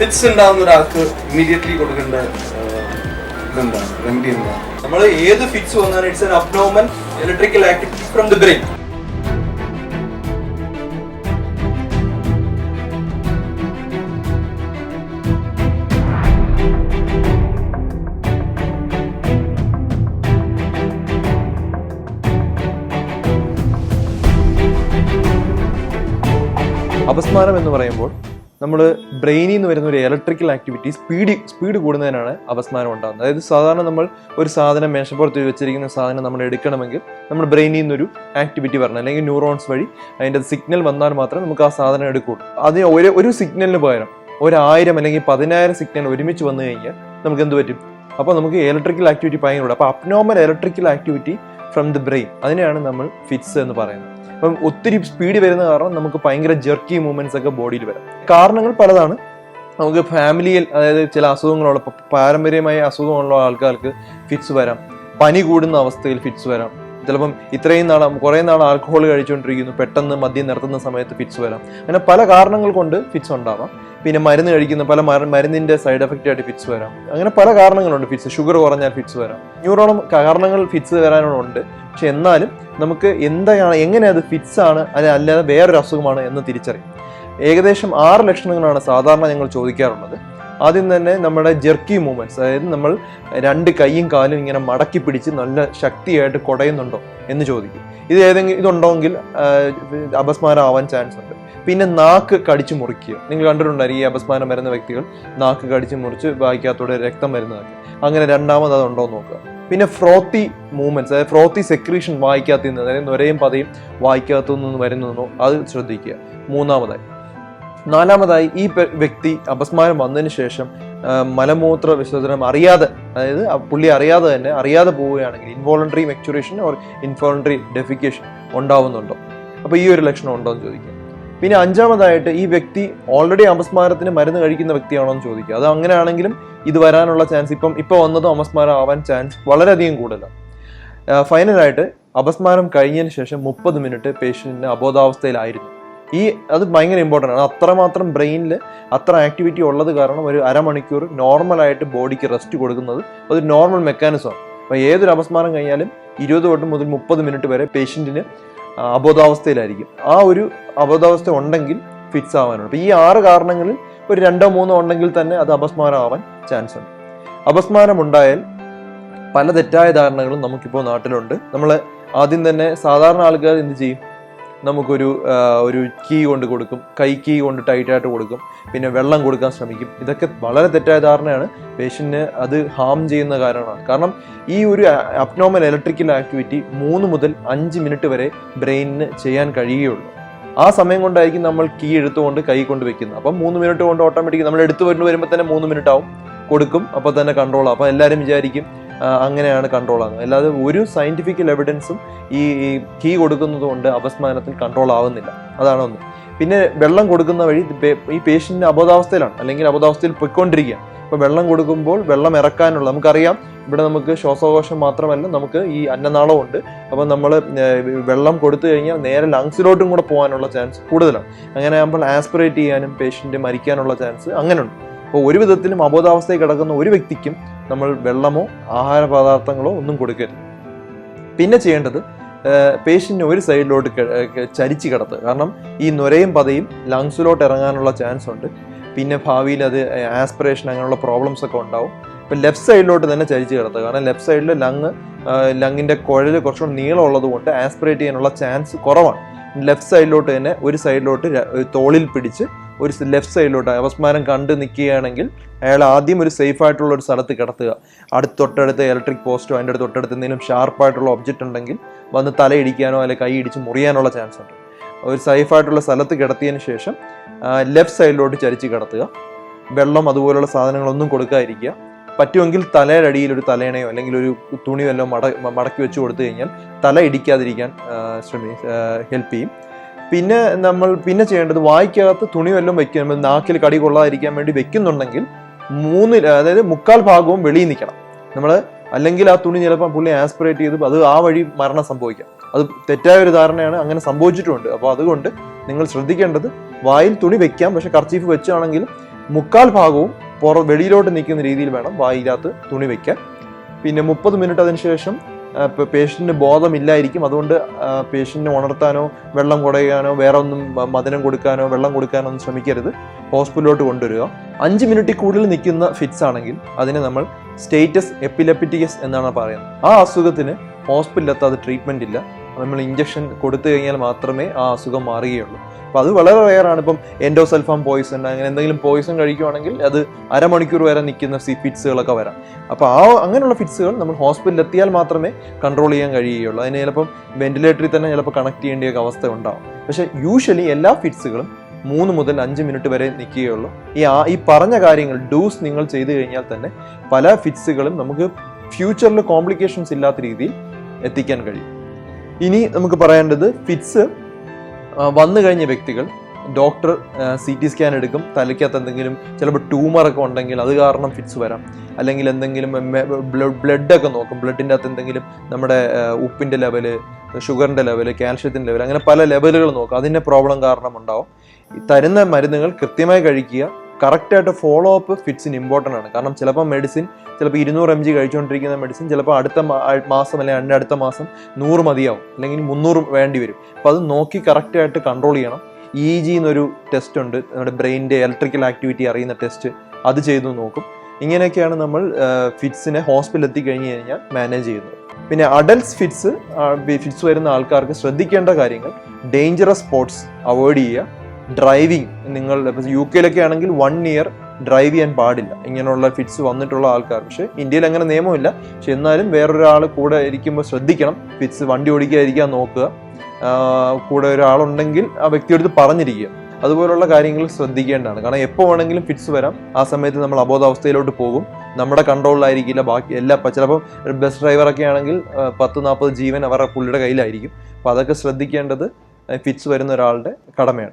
Fits ഉണ്ടാകുന്ന ഒരാൾക്ക് immediately കൊടുക്കേണ്ട ഇതെന്താണ് റെമഡി എന്താണ് നമ്മൾ ഏത് ഫിറ്റ്സ് വന്നാലും it's an abnormal electrical activity from the brain അപസ്മാരം എന്ന് പറയുമ്പോൾ നമ്മൾ ബ്രെയിനിൽ നിന്ന് വരുന്ന ഒരു ഇലക്ട്രിക്കൽ ആക്ടിവിറ്റി സ്പീഡ് സ്പീഡ് കൂടുന്നതിനാണ് അപസ്മാരം ഉണ്ടാകുന്നത്. അതായത് സാധാരണ നമ്മൾ ഒരു സാധനം മേശപ്പുറത്ത് വെച്ചിരിക്കുന്ന സാധനം നമ്മൾ എടുക്കണമെങ്കിൽ നമ്മൾ ബ്രെയിനിൽ നിന്നൊരു ആക്ടിവിറ്റി വരണം. അല്ലെങ്കിൽ ന്യൂറോൺസ് വഴി അതിന്റെ സിഗ്നൽ വന്നാൽ മാത്രമേ നമുക്ക് ആ സാധനം എടുക്കുകയുള്ളൂ. അതിന് ഒരു ഒരു സിഗ്നലിന് പകരം ഒരായിരം അല്ലെങ്കിൽ പതിനായിരം സിഗ്നൽ ഒരുമിച്ച് വന്നു കഴിഞ്ഞാൽ നമുക്ക് എന്ത് പറ്റും? അപ്പോൾ നമുക്ക് ഇലക്ട്രിക്കൽ ആക്ടിവിറ്റി ഭയങ്കര അപ്പോൾ abnormal electrical activity from the brain അതിനെയാണ് നമ്മൾ ഫിറ്റ്സ് എന്ന് പറയുന്നത്. അപ്പം ഒത്തിരി സ്പീഡ് വരുന്ന കാരണം നമുക്ക് ഭയങ്കര ജെർക്കി മൂവ്മെന്റ്സ് ഒക്കെ ബോഡിയിൽ വരാം. കാരണങ്ങൾ പലതാണ്. നമുക്ക് ഫാമിലിയിൽ അതായത് ചില അസുഖങ്ങളുള്ള പാരമ്പര്യമായ അസുഖമുള്ള ആൾക്കാർക്ക് ഫിറ്റ്സ് വരാം. പനി കൂടുന്ന അവസ്ഥയിൽ ഫിറ്റ്സ് വരാം. ചിലപ്പം ഇത്രയും നാൾ കുറേ നാൾ ആൽക്കഹോൾ കഴിച്ചുകൊണ്ടിരിക്കുന്നു പെട്ടെന്ന് മദ്യം നിർത്തുന്ന സമയത്ത് ഫിറ്റ്സ് വരാം. അങ്ങനെ പല കാരണങ്ങൾ കൊണ്ട് ഫിറ്റ്സ് ഉണ്ടാവാം. പിന്നെ മരുന്ന് കഴിക്കുന്ന പല മര- മരുന്നിന്റെ സൈഡ് എഫക്റ്റ് ആയിട്ട് ഫിറ്റ്സ് വരാം. അങ്ങനെ പല കാരണങ്ങളുണ്ട് ഫിറ്റ്സ്. ഷുഗർ കുറഞ്ഞാൽ ഫിറ്റ്സ് വരാം. ന്യൂറോണം കാരണങ്ങൾ ഫിറ്റ്സ് വരാനുണ്ട്. പക്ഷെ എന്നാലും നമുക്ക് എന്താണ് എങ്ങനെ അത് ഫിറ്റ്സ് ആണ് അല്ലാതെ വേറൊരു അസുഖമാണ് എന്ന് തിരിച്ചറിയും. ഏകദേശം ആറ് ലക്ഷണങ്ങളാണ് സാധാരണ ഞങ്ങൾ ചോദിക്കാറുള്ളത്. ആദ്യം തന്നെ നമ്മുടെ ജെർക്കി മൂവ്മെന്റ്സ് അതായത് നമ്മൾ രണ്ട് കൈയും കാലും ഇങ്ങനെ മടക്കി പിടിച്ച് നല്ല ശക്തിയായിട്ട് കുടയുന്നുണ്ടോ എന്ന് ചോദിക്കും. ഇത് ഏതെങ്കിലും ഇതുണ്ടെങ്കിൽ അപസ്മാരം ആവാൻ ചാൻസ് ഉണ്ട്. പിന്നെ നാക്ക് കടിച്ചു മുറിക്കുക. നിങ്ങൾ കണ്ടിട്ടുണ്ടായിരിക്കും ഈ അപസ്മാരം വരുന്ന വ്യക്തികൾ നാക്ക് കടിച്ചു മുറിച്ച് വായിക്കാത്തൂടെ രക്തം വരുന്നതൊക്കെ. അങ്ങനെ രണ്ടാമത് അതുണ്ടോ എന്ന് നോക്കുക. പിന്നെ ഫ്രോത്തി മൂവ്മെന്റ്സ് അതായത് ഫ്രോത്തി സെക്രീഷൻ വായിക്കാത്ത അതായത് നൊരയും പതയും വായിക്കാത്തു നിന്ന് വരുന്നതെന്നോ അത് ശ്രദ്ധിക്കുക. മൂന്നാമതായി നാലാമതായി ഈ വ്യക്തി അപസ്മാരം വന്നതിന് ശേഷം മലമൂത്ര വിസർജനം അറിയാതെ അതായത് പുള്ളി അറിയാതെ തന്നെ അറിയാതെ പോവുകയാണെങ്കിൽ involuntary micturition or involuntary defecation ഉണ്ടാവുന്നുണ്ടോ? അപ്പോൾ ഈ ഒരു ലക്ഷണം ഉണ്ടോ എന്ന് ചോദിക്കുക പിന്നെ അഞ്ചാമതായിട്ട് ഈ വ്യക്തി ഓൾറെഡി അപസ്മാരത്തിന് മരുന്ന് കഴിക്കുന്ന വ്യക്തിയാണോ എന്ന് ചോദിക്കുക അത് അങ്ങനെയാണെങ്കിലും ഇത് വരാനുള്ള ചാൻസ് ഇപ്പം ഇപ്പോൾ വന്നതും അപസ്മാരം ആവാൻ ചാൻസ് വളരെയധികം കൂടുതലാണ്. ഫൈനലായിട്ട് അപസ്മാരം കഴിഞ്ഞതിന് ശേഷം മുപ്പത് മിനിറ്റ് പേഷ്യന്റിന് അബോധാവസ്ഥയിലായിരുന്നു. ഈ അത് ഭയങ്കര ഇമ്പോർട്ടന്റ് ആണ്. അത്രമാത്രം ബ്രെയിനിൽ അത്ര ആക്ടിവിറ്റി ഉള്ളത് കാരണം ഒരു അരമണിക്കൂർ നോർമലായിട്ട് ബോഡിക്ക് റെസ്റ്റ് കൊടുക്കുന്നത് അതൊരു നോർമൽ മെക്കാനിസമാണ് അപ്പോൾ ഏതൊരു അപസ്മാരം കഴിഞ്ഞാലും ഇരുപത് തൊട്ട് മുതൽ മുപ്പത് മിനിറ്റ് വരെ പേഷ്യന്റിന് അബോധാവസ്ഥയിലായിരിക്കും. ആ ഒരു അബോധാവസ്ഥ ഉണ്ടെങ്കിൽ ഫിക്സ് ആവാനുണ്ട് അപ്പോൾ ഈ ആറ് കാരണങ്ങളിൽ ഒരു രണ്ടോ മൂന്നോ ഉണ്ടെങ്കിൽ തന്നെ അത് അപസ്മാരം ആവാൻ ചാൻസ് ഉണ്ട്. അപസ്മാരം ഉണ്ടായാൽ പല തെറ്റായ ധാരണകളും നമുക്കിപ്പോൾ നാട്ടിലുണ്ട്. നമ്മൾ ആദ്യം തന്നെ സാധാരണ ആൾക്കാർ എന്ത് ചെയ്യും? നമുക്കൊരു ഒരു കീ കൊണ്ട് കൊടുക്കും. കൈ കീ കൊണ്ട് ടൈറ്റായിട്ട് കൊടുക്കും. പിന്നെ വെള്ളം കൊടുക്കാൻ ശ്രമിക്കും. ഇതൊക്കെ വളരെ തെറ്റായ ധാരണയാണ്. പേഷ്യന്റിന് അത് ഹാം ചെയ്യുന്ന കാരണമാണ്. കാരണം ഈ ഒരു അപ്നോമൽ ഇലക്ട്രിക്കൽ ആക്ടിവിറ്റി മൂന്ന് മുതൽ അഞ്ച് മിനിറ്റ് വരെ ബ്രെയിനിന് ചെയ്യാൻ കഴിയുകയുള്ളൂ. ആ സമയം കൊണ്ടായിരിക്കും നമ്മൾ കീ എടുത്തുകൊണ്ട് കൈ കൊണ്ട് വെക്കുന്നത്. അപ്പം മൂന്ന് മിനിറ്റ് കൊണ്ട് ഓട്ടോമാറ്റിക് നമ്മൾ എടുത്തു വരുമ്പോൾ തന്നെ മൂന്ന് മിനിറ്റ് ആവും. കൊടുക്കും. അപ്പോൾ തന്നെ കൺട്രോൾ അപ്പോൾ എല്ലാവരും വിചാരിക്കും അങ്ങനെയാണ് കൺട്രോൾ ആകുന്നത് അല്ലാതെ ഒരു സയന്റിഫിക്കൽ എവിഡൻസും ഈ കീ കൊടുക്കുന്നത് കൊണ്ട് അപസ്മാനത്തിൽ കൺട്രോൾ ആവുന്നില്ല. അതാണ് ഒന്ന്. പിന്നെ വെള്ളം കൊടുക്കുന്ന വഴി ഈ പേഷ്യന്റിന് അബോധാവസ്ഥയിലാണ്. അല്ലെങ്കിൽ അബോധാവസ്ഥയിൽ പൊയ്ക്കൊണ്ടിരിക്കുകയാണ്. അപ്പോൾ വെള്ളം കൊടുക്കുമ്പോൾ വെള്ളം ഇറക്കാനുള്ള നമുക്കറിയാം ഇവിടെ നമുക്ക് ശ്വാസകോശം മാത്രമല്ല നമുക്ക് ഈ അന്നനാളമുണ്ട് അപ്പോൾ നമ്മൾ വെള്ളം കൊടുത്തു കഴിഞ്ഞാൽ നേരെ ലങ്സിലോട്ടും കൂടെ പോകാനുള്ള ചാൻസ് കൂടുതലാണ്. അങ്ങനെ ആകുമ്പോൾ ആസ്പിറേറ്റ് ചെയ്യാനും പേഷ്യന്റ് മരിക്കാനുള്ള ചാൻസ് അങ്ങനെയുണ്ട്. അപ്പോൾ ഒരു വിധത്തിലും അബോധാവസ്ഥയിൽ കിടക്കുന്ന ഒരു വ്യക്തിക്കും നമ്മൾ വെള്ളമോ ആഹാര പദാർത്ഥങ്ങളോ ഒന്നും കൊടുക്കരുത്. പിന്നെ ചെയ്യേണ്ടത് പേഷ്യന്റിനെ ഒരു സൈഡിലോട്ട് ചരിച്ച് കിടത്തുക കാരണം ഈ നൊരയും പതയും ലങ്സിലോട്ട് ഇറങ്ങാനുള്ള ചാൻസ് ഉണ്ട്. പിന്നെ ഭാവിയിൽ അത് ആസ്പിറേഷൻ അങ്ങനെയുള്ള പ്രോബ്ലംസ് ഒക്കെ ഉണ്ടാവും. ഇപ്പം ലെഫ്റ്റ് സൈഡിലോട്ട് തന്നെ ചരിച്ച് കിടത്തുക കാരണം ലെഫ്റ്റ് സൈഡിൽ ലങ് ലങ്ങിന്റെ കുഴൽ കുറച്ചുകൂടി നീളമുള്ളത് കൊണ്ട് ആസ്പിറേറ്റ് ചെയ്യാനുള്ള ചാൻസ് കുറവാണ്. ലെഫ്റ്റ് സൈഡിലോട്ട് തന്നെ ഒരു സൈഡിലോട്ട് തോളിൽ പിടിച്ച് ഒരു ലെഫ്റ്റ് സൈഡിലോട്ട് അപസ്മാരം കണ്ട് നിൽക്കുകയാണെങ്കിൽ അയാൾ ആദ്യം ഒരു സേഫ് ആയിട്ടുള്ള ഒരു സ്ഥലത്ത് കിടത്തുക. അടുത്ത് തൊട്ടടുത്ത് ഇലക്ട്രിക് പോസ്റ്റോ അതിന്റെ അടുത്ത് തൊട്ടടുത്ത് എന്തെങ്കിലും ഷാർപ്പായിട്ടുള്ള ഒബ്ജക്റ്റ് ഉണ്ടെങ്കിൽ വന്ന് തലയിടിക്കാനോ അല്ലെങ്കിൽ കൈ ഇടിച്ച് മുറിയാനുള്ള ചാൻസ് ഉണ്ട്. ഒരു സേഫ് ആയിട്ടുള്ള സ്ഥലത്ത് കിടത്തിയതിന് ശേഷം ലെഫ്റ്റ് സൈഡിലോട്ട് ചരിച്ച് കിടത്തുക. വെള്ളം അതുപോലുള്ള സാധനങ്ങളൊന്നും കൊടുക്കാതിരിക്കുക. പറ്റുമെങ്കിൽ തലയുടെ അടിയിൽ ഒരു തലേണയോ അല്ലെങ്കിൽ ഒരു തുണി വല്ലതും മട മടക്കി വെച്ച് കൊടുത്തു കഴിഞ്ഞാൽ തല ഇടിക്കാതിരിക്കാൻ ശ്രമി ഹെൽപ്പ് ചെയ്യും. പിന്നെ നമ്മൾ പിന്നെ ചെയ്യേണ്ടത് വായിക്കകത്ത് തുണി വല്ലതും വെക്കുക നാക്കിൽ കടി കൊള്ളാതിരിക്കാൻ വേണ്ടി വെക്കുന്നുണ്ടെങ്കിൽ മൂന്നിൽ അതായത് മുക്കാൽ ഭാഗവും വെളിയിൽ നിൽക്കണം. നമ്മൾ അല്ലെങ്കിൽ ആ തുണി ചിലപ്പോൾ പുള്ളി ആസ്പിറേറ്റ് ചെയ്ത് അത് ആ വഴി മരണം സംഭവിക്കാം. അത് തെറ്റായ ഒരു ധാരണയാണ് അങ്ങനെ സംഭവിച്ചിട്ടുമുണ്ട് അപ്പോൾ അതുകൊണ്ട് നിങ്ങൾ ശ്രദ്ധിക്കേണ്ടത് വായിൽ തുണി വെക്കാം. പക്ഷെ കർച്ചീഫ് വെച്ചാണെങ്കിൽ മുക്കാൽ ഭാഗവും പുറ വെളിയിലോട്ട് നിൽക്കുന്ന രീതിയിൽ വേണം വായിലകത്ത് തുണി വയ്ക്കാൻ പിന്നെ മുപ്പത് മിനിറ്റ് അതിന് ശേഷം പേഷ്യന്റിന് ബോധമില്ലായിരിക്കും. അതുകൊണ്ട് പേഷ്യന്റിനെ ഉണർത്താനോ വെള്ളം കുടയാനോ വേറെ ഒന്നും മദനം കൊടുക്കാനോ വെള്ളം കൊടുക്കാനോ ഒന്നും ശ്രമിക്കരുത്. ഹോസ്പിറ്റലിലോട്ട് കൊണ്ടുവരിക. അഞ്ച് മിനിറ്റിൽ കൂടുതൽ നിൽക്കുന്ന ഫിറ്റ്സ് ആണെങ്കിൽ അതിനെ നമ്മൾ സ്റ്റേറ്റസ് എപ്പിലെപ്പിറ്റിക്കസ് എന്നാണ് പറയുന്നത്. ആ അസുഖത്തിന് ഹോസ്പിറ്റലിലത്ത് അത് ഇല്ല. നമ്മൾ ഇഞ്ചക്ഷൻ കൊടുത്തു കഴിഞ്ഞാൽ മാത്രമേ ആ അസുഖം മാറുകയുള്ളൂ. അപ്പോൾ അത് വളരെ റെയർ ആണ്. ഇപ്പം എൻഡോസൽഫാം പോയിസൺ അങ്ങനെ എന്തെങ്കിലും പോയിസൺ കഴിക്കുവാണെങ്കിൽ അത് അരമണിക്കൂർ വരെ നിൽക്കുന്ന സി ഫിറ്റ്സുകളൊക്കെ വരാം. അപ്പോൾ ആ അങ്ങനെയുള്ള ഫിറ്റ്സുകൾ നമ്മൾ ഹോസ്പിറ്റലിൽ എത്തിയാൽ മാത്രമേ കൺട്രോൾ ചെയ്യാൻ കഴിയുകയുള്ളൂ. അതിന് ചിലപ്പം വെന്റിലേറ്ററിൽ തന്നെ ചിലപ്പോൾ കണക്ട് ചെയ്യേണ്ട അവസ്ഥ ഉണ്ടാവും. പക്ഷേ യൂഷ്വലി എല്ലാ ഫിറ്റ്സുകളും മൂന്ന് മുതൽ അഞ്ച് മിനിറ്റ് വരെ നിൽക്കുകയുള്ളൂ. ഈ ആ ഈ പറഞ്ഞ കാര്യങ്ങൾ ഡൂസ് നിങ്ങൾ ചെയ്തു കഴിഞ്ഞാൽ തന്നെ പല ഫിറ്റ്സുകളും നമുക്ക് ഫ്യൂച്ചറിൽ കോംപ്ലിക്കേഷൻസ് ഇല്ലാത്ത രീതിയിൽ എത്തിക്കാൻ കഴിയും. ഇനി നമുക്ക് പറയേണ്ടത് ഫിറ്റ്സ് വന്നു കഴിഞ്ഞ വ്യക്തികൾ ഡോക്ടർ സി ടി സ്കാൻ എടുക്കും തലയ്ക്കകത്ത് എന്തെങ്കിലും ചിലപ്പോൾ ട്യൂമറൊക്കെ ഉണ്ടെങ്കിൽ അത് കാരണം ഫിറ്റ്സ് വരാം. അല്ലെങ്കിൽ എന്തെങ്കിലും ബ്ലഡ് ഒക്കെ നോക്കും ബ്ലഡിന്റെ അകത്ത് എന്തെങ്കിലും നമ്മുടെ ഉപ്പിന്റെ ലെവൽ ഷുഗറിന്റെ ലെവൽ കാൽഷ്യത്തിന്റെ ലെവൽ അങ്ങനെ പല ലെവലുകൾ നോക്കും. അതിന്റെ പ്രോബ്ലം കാരണം ഉണ്ടാവും. തരുന്ന മരുന്നുകൾ കൃത്യമായി കഴിക്കുക. കറക്റ്റായിട്ട് ഫോളോ അപ്പ് ഫിറ്റ്സിന് ഇമ്പോർട്ടന്റ് ആണ്. കാരണം ചിലപ്പോൾ മെഡിസിൻ ചിലപ്പോൾ ഇരുന്നൂറ് എം ജി കഴിച്ചുകൊണ്ടിരിക്കുന്ന മെഡിസിൻ ചിലപ്പോൾ അടുത്ത മാസം അല്ലെങ്കിൽ അതിന്റെ അടുത്ത മാസം നൂറ് മതിയാവും. അല്ലെങ്കിൽ മുന്നൂറ് വേണ്ടി വരും. അപ്പോൾ അത് നോക്കി കറക്റ്റായിട്ട് കൺട്രോൾ ചെയ്യണം. ഇ ജി എന്നൊരു ടെസ്റ്റ് ഉണ്ട്. നമ്മുടെ ബ്രെയിനിന്റെ ഇലക്ട്രിക്കൽ ആക്ടിവിറ്റി അറിയുന്ന ടെസ്റ്റ് അത് ചെയ്തു നോക്കും. ഇങ്ങനെയൊക്കെയാണ് നമ്മൾ ഫിറ്റ്സിനെ ഹോസ്പിറ്റലിൽ എത്തിക്കഴിഞ്ഞ് കഴിഞ്ഞാൽ മാനേജ് ചെയ്യുന്നത്. പിന്നെ അഡൽട്സ് ഫിറ്റ്സ് ഫിറ്റ്സ് വരുന്ന ആൾക്കാർക്ക് ശ്രദ്ധിക്കേണ്ട കാര്യങ്ങൾ ഡേഞ്ചറസ് സ്പോർട്സ് അവോയ്ഡ് ചെയ്യുക. ഡ്രൈവിംഗ് നിങ്ങൾ ഇപ്പോൾ യു കെയിലൊക്കെ ആണെങ്കിൽ വൺ ഇയർ ഡ്രൈവ് ചെയ്യാൻ പാടില്ല. ഇങ്ങനെയുള്ള ഫിറ്റ്സ് വന്നിട്ടുള്ള ആൾക്കാർ. പക്ഷേ ഇന്ത്യയിൽ അങ്ങനെ നിയമമില്ല. പക്ഷെ എന്നാലും വേറൊരാൾ കൂടെ ഇരിക്കുമ്പോൾ ശ്രദ്ധിക്കണം. ഫിറ്റ്സ് വണ്ടി ഓടിക്കാതിരിക്കാൻ നോക്കുക. കൂടെ ഒരാളുണ്ടെങ്കിൽ ആ വ്യക്തിയെടുത്ത് പറഞ്ഞിരിക്കുക. അതുപോലുള്ള കാര്യങ്ങൾ ശ്രദ്ധിക്കേണ്ടതാണ്. കാരണം എപ്പോൾ വേണമെങ്കിലും ഫിറ്റ്സ് വരാം. ആ സമയത്ത് നമ്മൾ അബോധാവസ്ഥയിലോട്ട് പോകും. നമ്മുടെ കൺട്രോളിലായിരിക്കില്ല ബാക്കി എല്ലാ ചിലപ്പം ബസ് ഡ്രൈവറൊക്കെ ആണെങ്കിൽ പത്ത് നാൽപ്പത് ജീവൻ അവരുടെ പുള്ളിയുടെ കയ്യിലായിരിക്കും. അപ്പോൾ അതൊക്കെ ശ്രദ്ധിക്കേണ്ടത് ഫിറ്റ്സ് വരുന്ന ഒരാളുടെ കടമയാണ്.